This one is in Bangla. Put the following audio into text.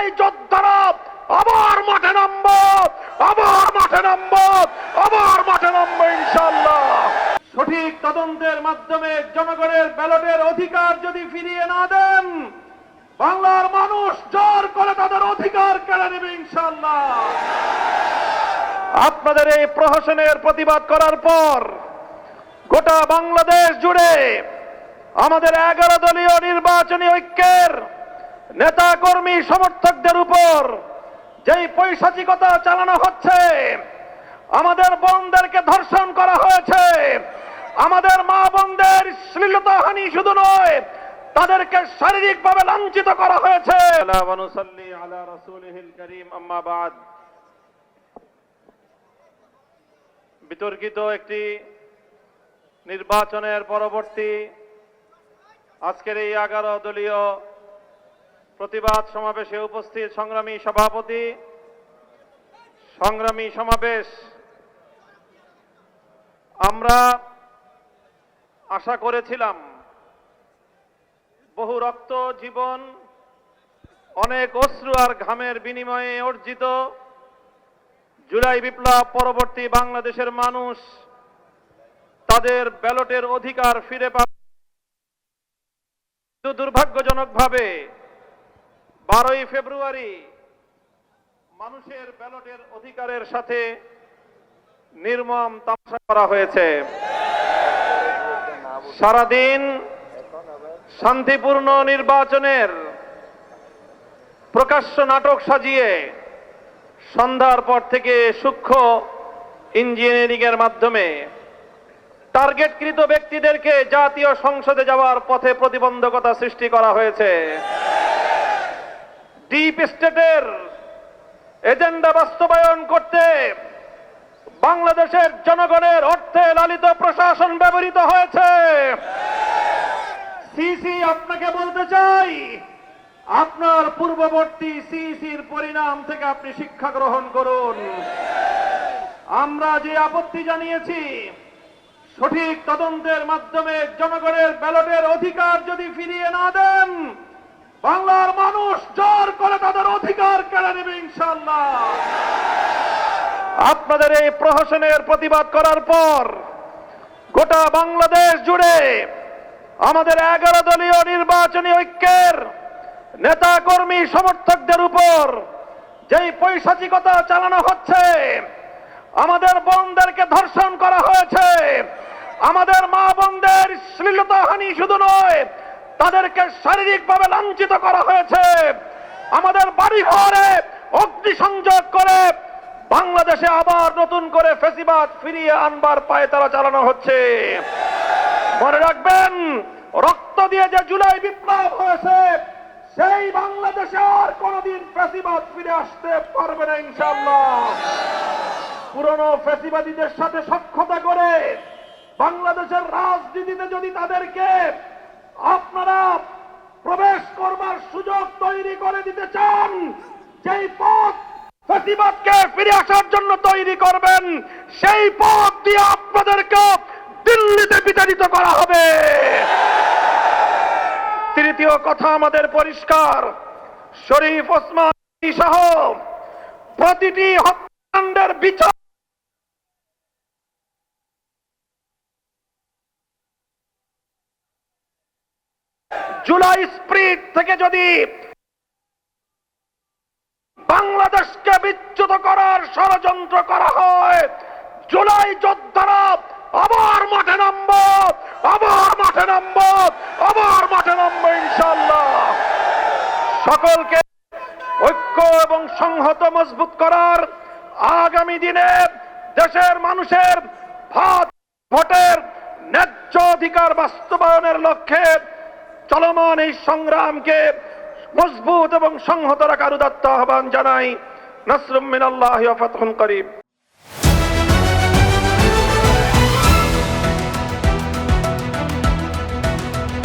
জুলাই যোদ্ধারা আবার মাঠে নামব, আবার মাঠে নামব, আবার মাঠে নামবো ইনশাল্লাহ সঠিক তদন্তের মাধ্যমে জনগণের ব্যালটের অধিকার যদি ফিরিয়ে না দেন, বাংলার মানুষ জোর করে তাদের অধিকার কেড়ে নেবে ইনশাল্লাহ আপনাদের এই প্রহসনের প্রতিবাদ করার পর গোটা বাংলাদেশ জুড়ে আমাদের এগারো দলীয় নির্বাচনী ঐক্যের নেতা কর্মী সমর্থকদের উপর যেই পৈশাচিকতা চালানো হচ্ছে, আমাদের বোনদেরকে ধর্ষণ করা হয়েছে। আমাদের মা বোনদের শ্লীলতাহানি শুধু নয়, তাদেরকে শারীরিকভাবে লাঞ্ছিত করা হয়েছে। বিতর্কিত একটি নির্বাচনের পরবর্তী আজকের এই এগারো দলীয় প্রতিবাদ সমাবেশে উপস্থিত সংগ্রামী সভাপতি, সংগ্রামী সমাবেশ। আমরা আশা করেছিলাম বহু রক্ত জীবন, অনেক অশ্রু আর ঘামের বিনিময়ে অর্জিত জুলাই বিপ্লব পরবর্তী বাংলাদেশের মানুষ তাদের ব্যালটের অধিকার ফিরে পাবে। দুর্ভাগ্যজনকভাবে বারোই ফেব্রুয়ারি মানুষের ব্যালটের অধিকারের সাথে নির্মম তামাশা করা হয়েছে। সারাদিন শান্তিপূর্ণ নির্বাচনের প্রকাশ্য নাটক সাজিয়ে সন্ধ্যার পর থেকে সূক্ষ্ম ইঞ্জিনিয়ারিং এর মাধ্যমে টার্গেটকৃত ব্যক্তিদেরকে জাতীয় সংসদে যাওয়ার পথে প্রতিবন্ধকতা সৃষ্টি করা হয়েছে। ডিপ স্টেটের এজেন্ডা বাস্তবায়ন করতে বাংলাদেশের জনগণের অর্থে লালিত প্রশাসন ব্যবহৃত হয়েছে। সিসি আপনাকে বলতে চাই, আপনার পূর্ববর্তী সিসির পরিণাম থেকে আপনি শিক্ষা গ্রহণ করুন। আমরা যে আপত্তি জানিয়েছি, সঠিক তদন্তের মাধ্যমে জনগণের ব্যালটের অধিকার যদি ফিরিয়ে না দেন, বাংলার মানুষ অধিকার কেড়ে নেবে ইনশাল্লাহ আপনাদের এই প্রহসনের প্রতিবাদ করার পর গোটা বাংলাদেশ জুড়ে আমাদের এগারো দলীয় নির্বাচনী ঐক্যের নেতা কর্মী সমর্থকদের উপর যেই পৈশাচিকতা চালানো হচ্ছে, আমাদের বোনদেরকে ধর্ষণ করা হয়েছে, আমাদের মা বোনদের শ্লীলতাহানি শুধু নয়, তাদেরকে শারীরিকভাবে লাঞ্ছিত করা হয়েছে। আমাদের বাড়ি ঘরে অগ্নিসংযোগ করে বাংলাদেশে আবার নতুন করে ফেসিবাদ ফিরিয়ে আনবার পায়ে তারা চালানো হচ্ছে। মনে রাখবেন, রক্ত দিয়ে যে জুলাই বিপ্লব হয়েছে, সেই বাংলাদেশে আর কোনদিন ফেসিবাদ ফিরে আসতে পারবে না ইনশাল্লাহ পুরনো ফেসিবাদীদের সাথে সক্ষতা করে বাংলাদেশের রাজনীতিতে যদি তাদেরকে আপনারা সুযোগ তৈরি করে দিতে চান, যেই পথ ফেসিবাদকে ফিরে আসার জন্য তৈরি করবেন, সেই পথ দিয়ে আপনাদেরকে দিল্লিতে বিতাড়িত করা হবে। তৃতীয় কথা আমাদের পরিষ্কার, শরীফ ওসমান সহ প্রতিটি হত্যাকাণ্ডের বিচার জুলাই স্প্রিট থেকে যদি বাংলাদেশকে বিচ্যুত করার ষড়যন্ত্র করা হয়, জুলাই যোদ্ধারা আবার মাঠে নামব, আবার মাঠে নামব, আবার মাঠে নামবো ইনশাল্লাহ সকলকে ঐক্য এবং সংহত মজবুত করার আগামী দিনে দেশের মানুষের ভাত, ভোটের ন্যায্য অধিকার বাস্তবায়নের লক্ষ্যে চলমান এই সংগ্রামকে মজবুত এবং সংহত রাখার উদাত্ত আহ্বান জানাই। নসরুম মিনাল্লাহ ফতহুন করিম।